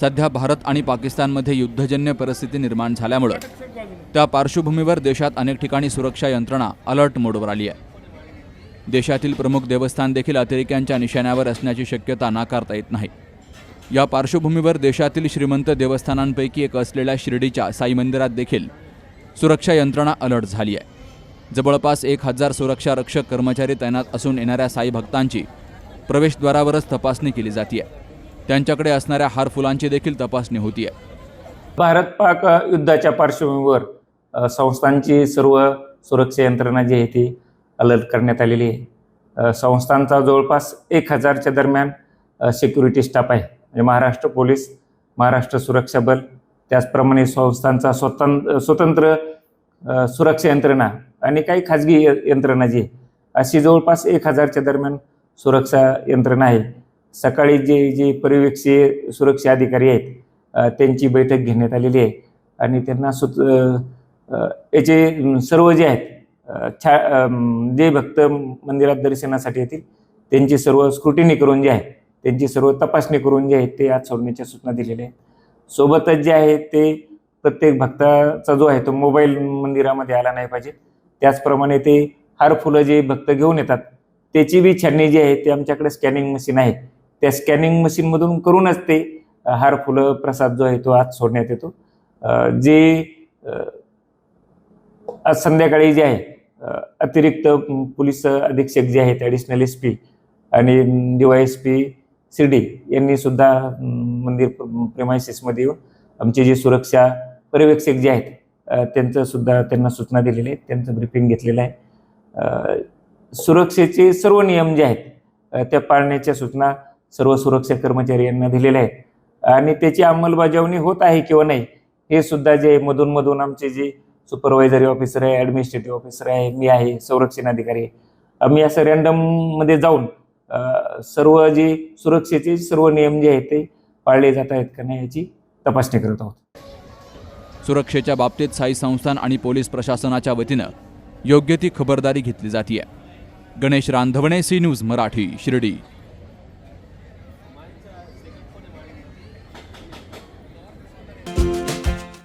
सध्या भारत आणि पाकिस्तानमध्ये युद्धजन्य परिस्थिती निर्माण झाल्यामुळं. त्या पार्श्वभूमीवर देशात अनेक ठिकाणी सुरक्षा यंत्रणा अलर्ट मोडवर आली आहे. देशातील प्रमुख देवस्थान देखील अतिरेक्यांच्या निशाण्यावर असण्याची शक्यता नाकारता येत नाही. या पार्श्वभूमीवर देशातील श्रीमंत देवस्थानांपैकी एक असलेल्या शिर्डीच्या साई मंदिरात देखील सुरक्षा यंत्रणा अलर्ट झाली आहे. जवळपास एक हजार सुरक्षा रक्षक कर्मचारी तैनात असून येणाऱ्या साई भक्तांची प्रवेशद्वारावरच तपासणी केली जाते त्यांच्याकडे असणाऱ्या हार फुलांची देखील तपासणी होतीये. भारत पाक युद्धाच्या पार्श्वभूमीवर संस्थांची सर्व सुरक्षा यंत्रणा जी आहे ती अलर्ट करण्यात आलेली आहे. संस्थांचा जवळपास एक हजारच्या दरम्यान सिक्युरिटी स्टाफ आहे. म्हणजे महाराष्ट्र पोलीस महाराष्ट्र सुरक्षा बल त्याचप्रमाणे संस्थांचा स्वतंत्र स्वतंत्र सुरक्षा यंत्रणा आणि काही खाजगी य- यंत्रणा जी आहे अशी जवळपास एक हजारच्या दरम्यान सुरक्षा यंत्रणा आहे. सकाळी जे जे परिवेक्षी सुरक्षा अधिकारी आहेत त्यांची बैठक घेण्यात आलेली आहे. आणि त्यांना सुत याचे सर्व जे आहेत छा जे भक्त मंदिरात दर्शनासाठी येतील त्यांची सर्व स्क्रुटिनी करून जे आहे त्यांची सर्व तपासणी करून जे आहे ते आज सोडण्याच्या सूचना दिलेल्या आहेत. सोबतच जे आहे ते प्रत्येक भक्ताचा जो आहे तो मोबाईल मंदिरामध्ये आला नाही पाहिजे. त्याचप्रमाणे ते हार फुलं जे भक्त घेऊन येतात त्याची बी छाननी जी आहे ते आमच्याकडे स्कॅनिंग मशीन आहे. त्या स्कॅनिंग मशीनमधून करूनच ते हार फुलं प्रसाद जो आहे तो आत सोडण्यात येतो. जे आज संध्याकाळी जे आहे अतिरिक्त पोलीस अधीक्षक जे आहेत ॲडिशनल एस पी आणि डीवाय एस पी शिर्डी यांनी सुद्धा मंदिर प्रेमायसिसमध्ये येऊन आमचे जे सुरक्षा पर्यवेक्षक जे आहेत त्यांचं सुद्धा त्यांना सूचना दिलेल्या आहेत त्यांचं ब्रिफिंग घेतलेलं आहे. सुरक्षेचे सर्व नियम जे आहेत त्या पाळण्याच्या सूचना सर्व सुरक्षा कर्मचारी यांना दिलेल्या आहेत. आणि त्याची अंमलबजावणी होत आहे किंवा नाही हे सुद्धा जे मधून मधून आमचे जे सुपरवायझरी ऑफिसर आहे ॲडमिनिस्ट्रेटिव्ह ऑफिसर आहे मी आहे संरक्षण अधिकारी आहे. आम्ही असं रॅन्डममध्ये जाऊन सर्व जे सुरक्षेचे सर्व नियम जे आहेत ते पाळले जात आहेत का नाही याची तपासणी करत आहोत. सुरक्षेच्या बाबतीत साई संस्थान आणि पोलीस प्रशासनाच्या वतीनं योग्य ती खबरदारी घेतली जाते गणेश रांधवणे सी न्यूज मराठी शिर्डी.